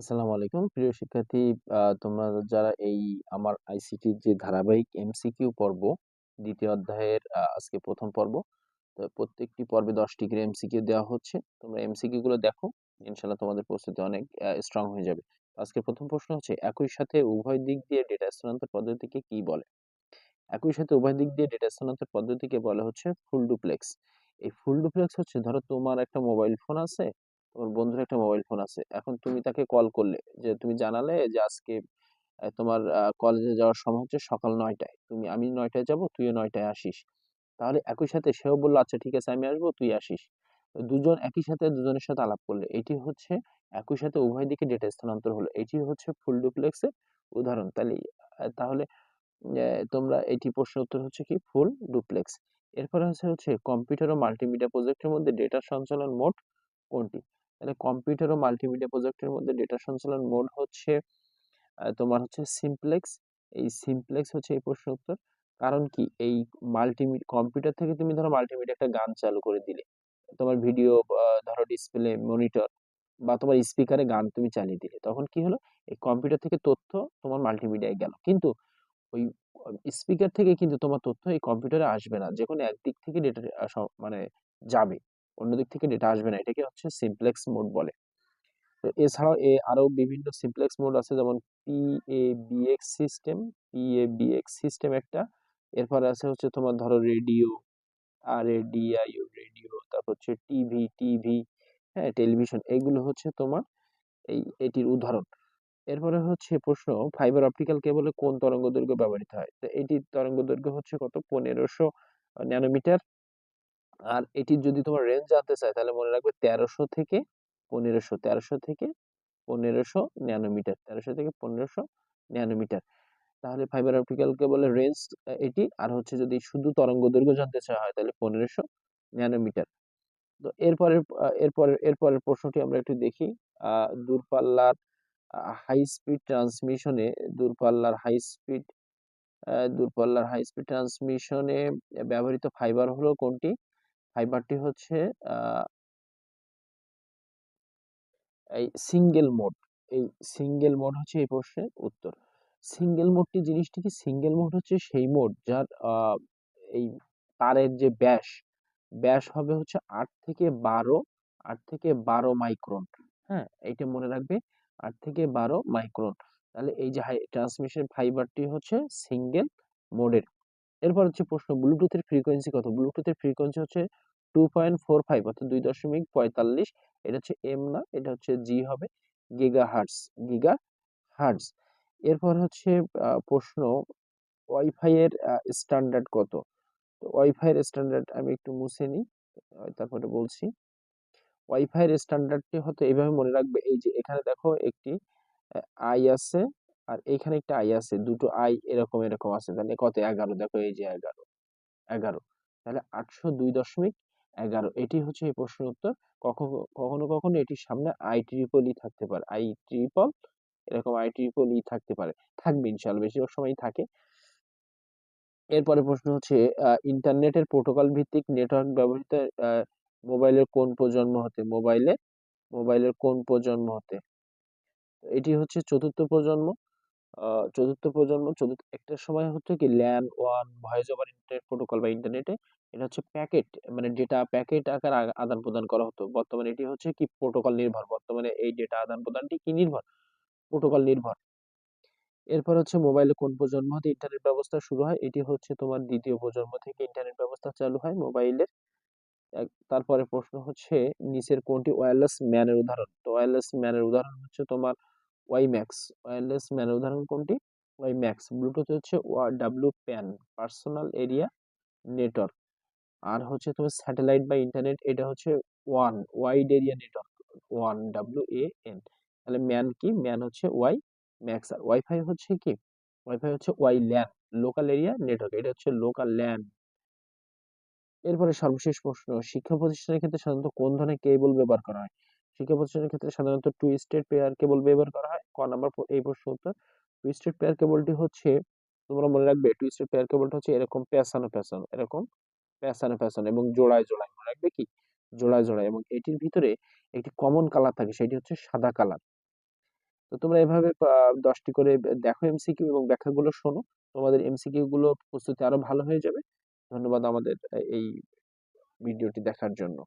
আসসালামু আলাইকুম। প্রিয় শিক্ষার্থী তোমরা যারা এই আমার আইসিটির যে ধারাবাহিক এমসিকিউ পর্ব, দ্বিতীয় অধ্যায়ের আজকে প্রথম পর্ব, তো প্রত্যেকটি পর্বে দশটি করে এমসিকিউ দেওয়া হচ্ছে। তোমরা এমসিকিউ গুলো দেখো ইনশাল্লাহ তোমাদের প্রস্তুতি অনেক স্ট্রং হয়ে যাবে। আজকে প্রথম প্রশ্ন হচ্ছে, একই সাথে উভয় দিক দিয়ে ডেটা স্থানান্তর পদ্ধতিকে কি বলে? একই সাথে উভয় দিক দিয়ে ডেটা স্থানান্তর পদ্ধতিকে বলা হচ্ছে ফুল ডুপ্লেক্স এই ফুল ডুপ্লেক্স হচ্ছে, ধরো তোমার একটা মোবাইল ফোন আছে, তোমার বন্ধুর একটা মোবাইল ফোন আছে। এখন তুমি তাকে কল করলে যে তুমি জানালে যে আজকে তোমার কলেজে যাওয়ার সময় হচ্ছে সকাল নয়টায়। তুমি, আমি নয়টায় যাব, তুইও নয়টায় আসিস। তাহলে একই সাথে সেও বলল আচ্ছা ঠিক আছে, আমি আসব, তুই আসিস। দুজন একই সাথে দুজনের সাথে আলাপ করলে। এটি হচ্ছে একই সাথে উভয় দিকে ডেটা স্থানান্তর হলো। এটি হচ্ছে ফুল ডুপ্লেক্সের উদাহরণ। তাহলে তাহলে তোমরা এটি প্রশ্ন উত্তর হচ্ছে কি? ফুল ডুপ্লেক্স এরপরে হচ্ছে হচ্ছে কম্পিউটার ও মাল্টিমিডিয়া প্রজেক্টের মধ্যে ডেটা সঞ্চালন মোড কোনটি? তাহলে কম্পিউটার ও মাল্টিমিডিয়া প্রজেক্টের মধ্যে ডেটা সঞ্চালন মোড হচ্ছে তোমার হচ্ছে সিমপ্লেক্স এই সিমপ্লেক্স হচ্ছে এই প্রশ্নের উত্তর। কারণ কি? এই মাল্টিমিডিয়া কম্পিউটার থেকে তুমি ধরো মাল্টিমিডিয়া একটা গান চালু করে দিলে। তোমার ভিডিও ধরো ডিসপ্লে মনিটর বা তোমার স্পিকারে গান তুমি চালিয়ে দিলে। তখন কি হলো? এই কম্পিউটার থেকে তথ্য তোমার মাল্টিমিডিয়ায় গেল। কিন্তু ওই স্পিকার থেকে কিন্তু তোমার তথ্য এই কম্পিউটারে আসবে না। যে কোনো একদিক থেকে ডেটা মানে যাবে। অন্য দিক থেকে ডেটা আসবে না। এটাকে হচ্ছে সিমপ্লেক্স মোড বলে। তো এছাড়াও এ আরও বিভিন্ন সিমপ্লেক্স মোড আছে, যেমন পিএবিএক্স সিস্টেম পিএবিএক্স সিস্টেম একটা। এরপর আছে হচ্ছে তোমার ধরো radio R A D I O radio তারপর হচ্ছে টিভি টিভি হ্যাঁ টেলিভিশন এগুলো হচ্ছে তোমার এই এটির উদাহরণ। এরপরে হচ্ছে প্রশ্ন ফাইবার অপটিক্যাল কেবলে কোন তরঙ্গ দৈর্ঘ্য ব্যবহৃত হয়? তো এটির তরঙ্গ দৈর্ঘ্য হচ্ছে কত? পনেরোশো ন্যানোমিটার। আর এটির যদি তোমার রেঞ্জ জানতে চাই তাহলে মনে রাখবে তেরোশো থেকে পনেরোশো, তেরোশো থেকে পনেরোশো ন্যানোমিটার, তেরোশো থেকে পনেরোশো ন্যানোমিটার। তাহলে ফাইবার অপটিক্যাল কেবলের রেঞ্জ এটি আর হচ্ছে যদি শুধু তরঙ্গ দৈর্ঘ্য জানতে চাওয়া হয় তাহলে পনেরোশো ন্যানোমিটার। তো এরপরের এরপরের এরপরের প্রশ্নটি আমরা একটু দেখি। দূরপাল্লার হাই স্পিড ট্রান্সমিশনে দূরপাল্লার হাই স্পিড দূরপাল্লার হাই স্পিড ট্রান্সমিশনে ব্যবহৃত ফাইবার হলো কোনটি? ফাইবারটি হচ্ছে এই সিঙ্গেল মোড, এই সিঙ্গেল মোড হচ্ছে এই প্রশ্নের উত্তর। সিঙ্গেল মোডটি জিনিসটি কি? সিঙ্গেল মোড হচ্ছে সেই মোড যার এই তারের যে ব্যাস ব্যাস হবে হচ্ছে আট থেকে বারো, আট থেকে বারো মাইক্রন হ্যাঁ? এইটা মনে রাখবে, আট থেকে বারো মাইক্রন। তাহলে এই যে ট্রান্সমিশন ফাইবারটি হচ্ছে সিঙ্গেল মোডের এরপর হচ্ছে প্রশ্ন, ব্লুটুথের ফ্রিকোয়েন্সি কত? ব্লুটুথের ফ্রিকোয়েন্সি হচ্ছে টু পয়েন্ট ফোর ফাইভ অর্থাৎ দুই দশমিক পঁয়তাল্লিশ। এটা হচ্ছে এম না, এটা হচ্ছে জি হবে গিগা হার্টস গিগা হার্টস এরপর হচ্ছে প্রশ্ন ওয়াইফাই এর স্ট্যান্ডার্ড কত? তো ওয়াইফাই এর স্ট্যান্ডার্ড আমি একটু মুছে নিই, তারপরে বলছি। ওয়াইফাই এর স্ট্যান্ডার্ডটি হতে এইভাবে মনে রাখবে, এই যে এখানে দেখো একটি আই আছে আর এইখানে একটা আই আছে, দুটো আই এরকম এরকম আছে। তাহলে কত? এগারো। দেখো এই যে এগারো এগারো। তাহলে আটশো দুই দশমিক এগারো। এটি হচ্ছে এই প্রশ্নের উত্তর। কখনো কখনো কখনো এটির সামনে আই ট্রিপল ই থাকতে পারে। আই ট্রিপল এরকম আই ট্রিপল ই থাকতে পারে। থাকবে ইনশাল্লাহ বেশিরভাগ সময় থাকে। এরপরে প্রশ্ন হচ্ছে ইন্টারনেটের প্রোটোকল ভিত্তিক নেটওয়ার্ক ব্যবহৃত মোবাইলের কোন প্রজন্ম হতে? মোবাইলে, মোবাইলের কোন প্রজন্ম হতে? এটি হচ্ছে চতুর্থ প্রজন্ম। চতুর্থ প্রজন্ম, চতুর্থ, একটা সময় হচ্ছে কি ল্যান ওয়ান ভয়েস ওভার ইন্টারনেট প্রোটোকল বা ইন্টারনেটে এটা হচ্ছে প্যাকেট মানে ডেটা প্যাকেট আকার আদান প্রদান করা হতো। বর্তমানে এটি হচ্ছে কি প্রোটোকল নির্ভর। বর্তমানে এই ডেটা আদান প্রদানটি কি নির্ভর? প্রোটোকল নির্ভর। এরপর হচ্ছে মোবাইলে কোন প্রজন্ম হতে ইন্টারনেট ব্যবস্থা শুরু হয়? এটি হচ্ছে তোমার দ্বিতীয় প্রজন্ম থেকে ইন্টারনেট ব্যবস্থা চালু হয় মোবাইলের তারপরে প্রশ্ন হচ্ছে নিচের কোনটি ওয়্যারলেস ম্যানের উদাহরণ? তো ওয়্যারলেস ম্যানের উদাহরণ হচ্ছে তোমার ওয়াই ম্যাক্স ওয়্যারলেস ম্যানের উদাহরণ কোনটি? ওয়াই ম্যাক্স ব্লুটুথ হচ্ছে W pan personal area network আর হচ্ছে তোমার স্যাটেলাইট বা ইন্টারনেট এটা হচ্ছে one wide area network one W A N তাহলে ম্যান কি? ম্যান হচ্ছে ওয়াই ম্যাক্স আর ওয়াইফাই হচ্ছে কি? ওয়াইফাই হচ্ছে Y LAN local area network এটা হচ্ছে লোকাল ল্যান এরপরে সর্বশেষ প্রশ্ন, শিক্ষা প্রতিষ্ঠানের ক্ষেত্রে সাধারণত কোন ধরনের কেবল ব্যবহার করা হয়? শিক্ষা প্রতিষ্ঠানের ক্ষেত্রে সাধারণত টুইস্টেড পেয়ার কেবল ব্যবহার করা হয়। ক নাম্বার এই প্রশ্ন উত্তর। টুইস্টেড পেয়ার কেবলটি হচ্ছে, তোমরা মনে রাখবে টুইস্টেড পেয়ার কেবলটা হচ্ছে এরকম পেঁচানো পেঁচানো এরকম পেঁচানো পেঁচানো এবং জোড়ায় জোড়ায়, মনে রাখবে কি? জোড়ায় জোড়ায় এবং এটির ভিতরে একটি কমন কালার থাকে, সেটি হচ্ছে সাদা কালার তো তোমরা এভাবে দশটি করে দেখো এমসিকিউ এবং ব্যাখ্যাগুলো শোনো। তোমাদের এমসিকিউ গুলো প্রস্তুতি আরও ভালো হয়ে যাবে। ধন্যবাদ আমাদের এই ভিডিওটি দেখার জন্য।